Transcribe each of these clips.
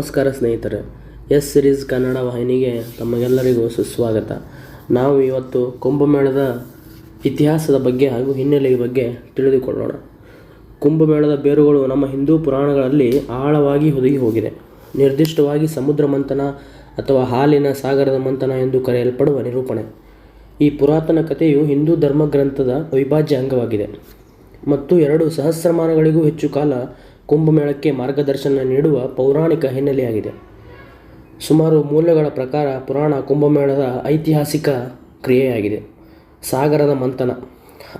ನಮಸ್ಕಾರ ಸ್ನೇಹಿತರೆ, S series Kannada ವಾಹಿನಿಗೆ ತಮಗೆಲ್ಲರಿಗೂ ಸುಸ್ವಾಗತ. ನಾವು ಇವತ್ತು ಕುಂಭಮೇಳದ ಇತಿಹಾಸದ ಬಗ್ಗೆ ಹಾಗೂ ಹಿನ್ನೆಲೆಯ ಬಗ್ಗೆ ತಿಳಿದುಕೊಳ್ಳೋಣ. ಕುಂಭಮೇಳದ ಬೇರುಗಳು ನಮ್ಮ ಹಿಂದೂ ಪುರಾಣಗಳಲ್ಲಿ ಆಳವಾಗಿ ಹುದುಗಿ ಹೋಗಿದೆ. ನಿರ್ದಿಷ್ಟವಾಗಿ ಸಮುದ್ರ ಮಂಥನ ಅಥವಾ ಹಾಲಿನ ಸಾಗರದ ಮಂಥನ ಎಂದು ಕರೆಯಲ್ಪಡುವ ನಿರೂಪಣೆ. ಈ ಪುರಾತನ ಕಥೆಯು ಹಿಂದೂ ಧರ್ಮಗ್ರಂಥದ ಅವಿಭಾಜ್ಯ ಅಂಗವಾಗಿದೆ. ಮತ್ತು ಎರಡು ಸಹಸ್ರಮಾನಗಳಿಗೂ ಹೆಚ್ಚು ಕಾಲ ಕುಂಭಮೇಳಕ್ಕೆ ಮಾರ್ಗದರ್ಶನ ನೀಡುವ ಪೌರಾಣಿಕ ಹಿನ್ನೆಲೆಯಾಗಿದೆ. ಸುಮಾರು ಮೂಲಗಳ ಪ್ರಕಾರ ಪುರಾಣ ಕುಂಭಮೇಳದ ಐತಿಹಾಸಿಕ ಕ್ರಿಯೆಯಾಗಿದೆ. ಸಾಗರದ ಮಂಥನ,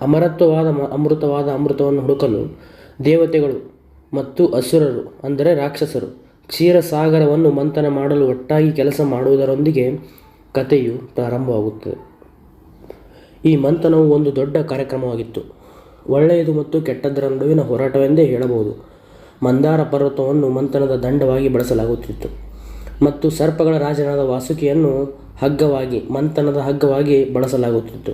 ಅಮರತ್ವವಾದ ಅಮೃತವಾದ ಅಮೃತವನ್ನು ಹುಡುಕಲು ದೇವತೆಗಳು ಮತ್ತು ಅಸುರರು, ಅಂದರೆ ರಾಕ್ಷಸರು, ಕ್ಷೀರಸಾಗರವನ್ನು ಮಂಥನ ಮಾಡಲು ಒಟ್ಟಾಗಿ ಕೆಲಸ ಮಾಡುವುದರೊಂದಿಗೆ ಕಥೆಯು ಪ್ರಾರಂಭವಾಗುತ್ತದೆ. ಈ ಮಂಥನವು ಒಂದು ದೊಡ್ಡ ಕಾರ್ಯಕ್ರಮವಾಗಿತ್ತು. ಒಳ್ಳೆಯದು ಮತ್ತು ಕೆಟ್ಟದ್ದರ ನಡುವಿನ ಹೋರಾಟವೆಂದೇ ಹೇಳಬಹುದು. ಮಂದಾರ ಪರ್ವತವನ್ನು ಮಂಥನದ ದಂಡವಾಗಿ ಬಳಸಲಾಗುತ್ತಿತ್ತು. ಮತ್ತು ಸರ್ಪಗಳ ರಾಜನಾದ ವಾಸುಕಿಯನ್ನು ಹಗ್ಗವಾಗಿ, ಮಂಥನದ ಹಗ್ಗವಾಗಿ ಬಳಸಲಾಗುತ್ತಿತ್ತು.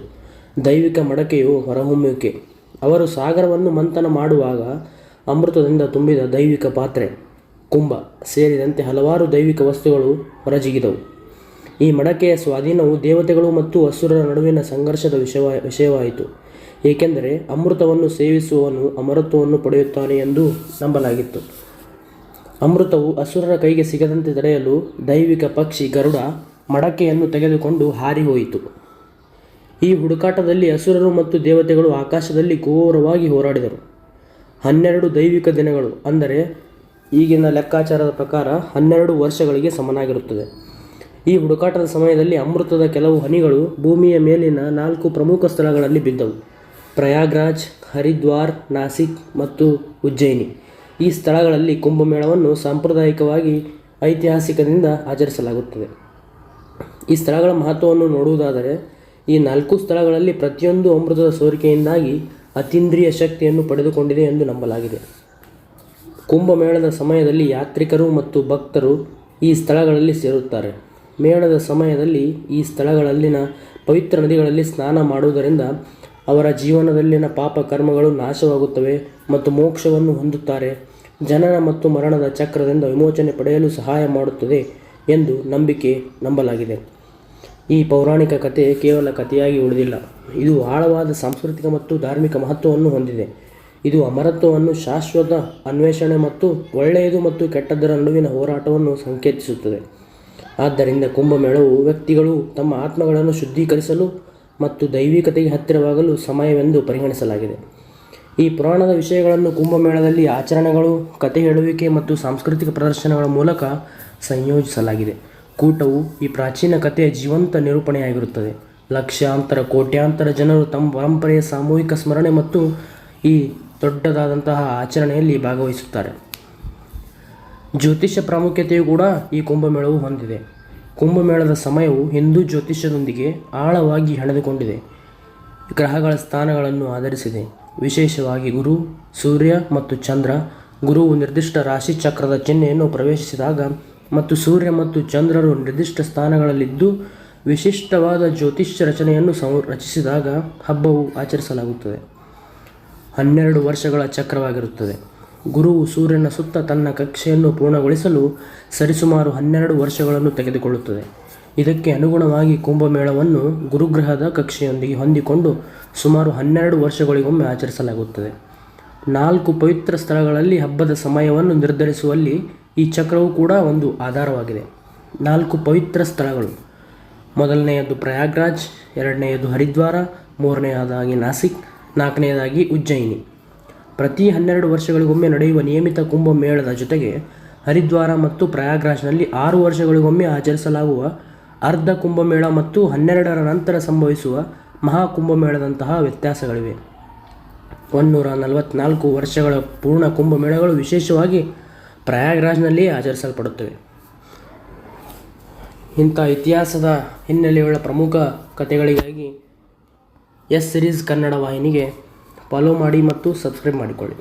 ದೈವಿಕ ಮಡಕೆಯು ಹೊರಹೊಮ್ಮುವಿಕೆ ಅವರು ಸಾಗರವನ್ನು ಮಂಥನ ಮಾಡುವಾಗ ಅಮೃತದಿಂದ ತುಂಬಿದ ದೈವಿಕ ಪಾತ್ರೆ, ಕುಂಭ ಸೇರಿದಂತೆ ಹಲವಾರು ದೈವಿಕ ವಸ್ತುಗಳು ಹೊರಜಿಗಿದವು. ಈ ಮಡಕೆಯ ಸ್ವಾಧೀನವು ದೇವತೆಗಳು ಮತ್ತು ಅಸುರರ ನಡುವಿನ ಸಂಘರ್ಷದ ವಿಷಯ ವಿಷಯವಾಯಿತು. ಏಕೆಂದರೆ ಅಮೃತವನ್ನು ಸೇವಿಸುವವನು ಅಮರತ್ವವನ್ನು ಪಡೆಯುತ್ತಾನೆ ಎಂದು ನಂಬಲಾಗಿತ್ತು. ಅಮೃತವು ಅಸುರರ ಕೈಗೆ ಸಿಗದಂತೆ ತಡೆಯಲು ದೈವಿಕ ಪಕ್ಷಿ ಗರುಡ ಮಡಕೆಯನ್ನು ತೆಗೆದುಕೊಂಡು ಹಾರಿ ಹೋಯಿತು ಈ ಹುಡುಕಾಟದಲ್ಲಿ ಅಸುರರು ಮತ್ತು ದೇವತೆಗಳು ಆಕಾಶದಲ್ಲಿ ಘೋರವಾಗಿ ಹೋರಾಡಿದರು. ಹನ್ನೆರಡು ದೈವಿಕ ದಿನಗಳು, ಅಂದರೆ ಈಗಿನ ಲೆಕ್ಕಾಚಾರದ ಪ್ರಕಾರ ಹನ್ನೆರಡು ವರ್ಷಗಳಿಗೆ ಸಮನಾಗಿರುತ್ತದೆ. ಈ ಹುಡುಕಾಟದ ಸಮಯದಲ್ಲಿ ಅಮೃತದ ಕೆಲವು ಹನಿಗಳು ಭೂಮಿಯ ಮೇಲಿನ ನಾಲ್ಕು ಪ್ರಮುಖ ಸ್ಥಳಗಳಲ್ಲಿ ಬಿದ್ದವು. ಪ್ರಯಾಗ್ರಾಜ್, ಹರಿದ್ವಾರ್, ನಾಸಿಕ್ ಮತ್ತು ಉಜ್ಜಯಿನಿ. ಈ ಸ್ಥಳಗಳಲ್ಲಿ ಕುಂಭಮೇಳವನ್ನು ಸಾಂಪ್ರದಾಯಿಕವಾಗಿ ಐತಿಹಾಸಿಕದಿಂದ ಆಚರಿಸಲಾಗುತ್ತದೆ. ಈ ಸ್ಥಳಗಳ ಮಹತ್ವವನ್ನು ನೋಡುವುದಾದರೆ, ಈ ನಾಲ್ಕು ಸ್ಥಳಗಳಲ್ಲಿ ಪ್ರತಿಯೊಂದು ಅಮೃತದ ಸೋರಿಕೆಯಿಂದಾಗಿ ಅತೀಂದ್ರಿಯ ಶಕ್ತಿಯನ್ನು ಪಡೆದುಕೊಂಡಿದೆ ಎಂದು ನಂಬಲಾಗಿದೆ. ಕುಂಭಮೇಳದ ಸಮಯದಲ್ಲಿ ಯಾತ್ರಿಕರು ಮತ್ತು ಭಕ್ತರು ಈ ಸ್ಥಳಗಳಲ್ಲಿ ಸೇರುತ್ತಾರೆ. ಮೇಳದ ಸಮಯದಲ್ಲಿ ಈ ಸ್ಥಳಗಳಲ್ಲಿನ ಪವಿತ್ರ ನದಿಗಳಲ್ಲಿ ಸ್ನಾನ ಮಾಡುವುದರಿಂದ ಅವರ ಜೀವನದಲ್ಲಿನ ಪಾಪ ಕರ್ಮಗಳು ನಾಶವಾಗುತ್ತವೆ ಮತ್ತು ಮೋಕ್ಷವನ್ನು ಹೊಂದುತ್ತಾರೆ. ಜನನ ಮತ್ತು ಮರಣದ ಚಕ್ರದಿಂದ ವಿಮೋಚನೆ ಪಡೆಯಲು ಸಹಾಯ ಮಾಡುತ್ತದೆ ಎಂದು ನಂಬಿಕೆ ನಂಬಲಾಗಿದೆ. ಈ ಪೌರಾಣಿಕ ಕಥೆ ಕೇವಲ ಕಥೆಯಾಗಿ ಉಳಿದಿಲ್ಲ. ಇದು ಆಳವಾದ ಸಾಂಸ್ಕೃತಿಕ ಮತ್ತು ಧಾರ್ಮಿಕ ಮಹತ್ವವನ್ನು ಹೊಂದಿದೆ. ಇದು ಅಮರತ್ವವನ್ನು ಶಾಶ್ವತ ಅನ್ವೇಷಣೆ ಮತ್ತು ಒಳ್ಳೆಯದು ಮತ್ತು ಕೆಟ್ಟದ್ದರ ನಡುವಿನ ಹೋರಾಟವನ್ನು ಸಂಕೇತಿಸುತ್ತದೆ. ಆದ್ದರಿಂದ ಕುಂಭಮೇಳವು ವ್ಯಕ್ತಿಗಳು ತಮ್ಮ ಆತ್ಮಗಳನ್ನು ಶುದ್ಧೀಕರಿಸಲು ಮತ್ತು ದೈವಿಕತೆಗೆ ಹತ್ತಿರವಾಗಲು ಸಮಯವೆಂದು ಪರಿಗಣಿಸಲಾಗಿದೆ. ಈ ಪುರಾಣದ ವಿಷಯಗಳನ್ನು ಕುಂಭಮೇಳದಲ್ಲಿ ಆಚರಣೆಗಳು ಕಥೆ ಹೇಳುವಿಕೆ ಮತ್ತು ಸಾಂಸ್ಕೃತಿಕ ಪ್ರದರ್ಶನಗಳ ಮೂಲಕ ಸಂಯೋಜಿಸಲಾಗಿದೆ. ಕೂಟವು ಈ ಪ್ರಾಚೀನ ಕಥೆಯ ಜೀವಂತ ನಿರೂಪಣೆಯಾಗಿರುತ್ತದೆ. ಲಕ್ಷಾಂತರ, ಕೋಟ್ಯಾಂತರ ಜನರು ತಮ್ಮ ಪರಂಪರೆಯ ಸಾಮೂಹಿಕ ಸ್ಮರಣೆ ಮತ್ತು ಈ ದೊಡ್ಡದಾದಂತಹ ಆಚರಣೆಯಲ್ಲಿ ಭಾಗವಹಿಸುತ್ತಾರೆ. ಜ್ಯೋತಿಷ್ಯ ಪ್ರಾಮುಖ್ಯತೆಯು ಕೂಡ ಈ ಕುಂಭಮೇಳವು ಹೊಂದಿದೆ. ಕುಂಭಮೇಳದ ಸಮಯವು ಹಿಂದೂ ಜ್ಯೋತಿಷ್ಯದೊಂದಿಗೆ ಆಳವಾಗಿ ಹೆಣೆದುಕೊಂಡಿದೆ. ಗ್ರಹಗಳ ಸ್ಥಾನಗಳನ್ನು ಆಧರಿಸಿದೆ. ವಿಶೇಷವಾಗಿ ಗುರು, ಸೂರ್ಯ ಮತ್ತು ಚಂದ್ರ. ಗುರುವು ನಿರ್ದಿಷ್ಟ ರಾಶಿ ಚಕ್ರದ ಚಿಹ್ನೆಯನ್ನು ಪ್ರವೇಶಿಸಿದಾಗ ಮತ್ತು ಸೂರ್ಯ ಮತ್ತು ಚಂದ್ರರು ನಿರ್ದಿಷ್ಟ ಸ್ಥಾನಗಳಲ್ಲಿದ್ದು ವಿಶಿಷ್ಟವಾದ ಜ್ಯೋತಿಷ್ಯ ರಚನೆಯನ್ನು ಸಂ ರಚಿಸಿದಾಗ ಹಬ್ಬವು ಆಚರಿಸಲಾಗುತ್ತದೆ. ಹನ್ನೆರಡು ವರ್ಷಗಳ ಚಕ್ರವಾಗಿರುತ್ತದೆ. ಗುರುವು ಸೂರ್ಯನ ಸುತ್ತ ತನ್ನ ಕಕ್ಷೆಯನ್ನು ಪೂರ್ಣಗೊಳಿಸಲು ಸರಿಸುಮಾರು ಹನ್ನೆರಡು ವರ್ಷಗಳನ್ನು ತೆಗೆದುಕೊಳ್ಳುತ್ತದೆ. ಇದಕ್ಕೆ ಅನುಗುಣವಾಗಿ ಕುಂಭಮೇಳವನ್ನು ಗುರುಗ್ರಹದ ಕಕ್ಷೆಯೊಂದಿಗೆ ಹೊಂದಿಕೊಂಡು ಸುಮಾರು ಹನ್ನೆರಡು ವರ್ಷಗಳಿಗೊಮ್ಮೆ ಆಚರಿಸಲಾಗುತ್ತದೆ. ನಾಲ್ಕು ಪವಿತ್ರ ಸ್ಥಳಗಳಲ್ಲಿ ಹಬ್ಬದ ಸಮಯವನ್ನು ನಿರ್ಧರಿಸುವಲ್ಲಿ ಈ ಚಕ್ರವು ಕೂಡ ಒಂದು ಆಧಾರವಾಗಿದೆ. ನಾಲ್ಕು ಪವಿತ್ರ ಸ್ಥಳಗಳು. ಮೊದಲನೆಯದು ಪ್ರಯಾಗ್ರಾಜ್, ಎರಡನೆಯದು ಹರಿದ್ವಾರ, ಮೂರನೆಯದಾಗಿ ನಾಸಿಕ್, ನಾಲ್ಕನೆಯದಾಗಿ ಉಜ್ಜಯಿನಿ. ಪ್ರತಿ ಹನ್ನೆರಡು ವರ್ಷಗಳಿಗೊಮ್ಮೆ ನಡೆಯುವ ನಿಯಮಿತ ಕುಂಭಮೇಳದ ಜೊತೆಗೆ ಹರಿದ್ವಾರ ಮತ್ತು ಪ್ರಯಾಗ್ರಾಜ್ನಲ್ಲಿ ಆರು ವರ್ಷಗಳಿಗೊಮ್ಮೆ ಆಚರಿಸಲಾಗುವ ಅರ್ಧ ಕುಂಭಮೇಳ ಮತ್ತು ಹನ್ನೆರಡರ ನಂತರ ಸಂಭವಿಸುವ ಮಹಾಕುಂಭಮೇಳದಂತಹ ವ್ಯತ್ಯಾಸಗಳಿವೆ. ಒಂದೂರ ನಲವತ್ನಾಲ್ಕು ವರ್ಷಗಳ ಪೂರ್ಣ ಕುಂಭಮೇಳಗಳು ವಿಶೇಷವಾಗಿ ಪ್ರಯಾಗ್ರಾಜ್ನಲ್ಲಿಯೇ ಆಚರಿಸಲ್ಪಡುತ್ತವೆ. ಇಂಥ ಇತಿಹಾಸದ ಹಿನ್ನೆಲೆಯುಳ್ಳ ಪ್ರಮುಖ ಕಥೆಗಳಿಗಾಗಿ ಎಸ್ ಸಿರೀಸ್ ಕನ್ನಡ ವಾಹಿನಿಗೆ ಫಾಲೋ ಮಾಡಿ ಮತ್ತು ಸಬ್ಸ್ಕ್ರೈಬ್ ಮಾಡಿಕೊಳ್ಳಿ.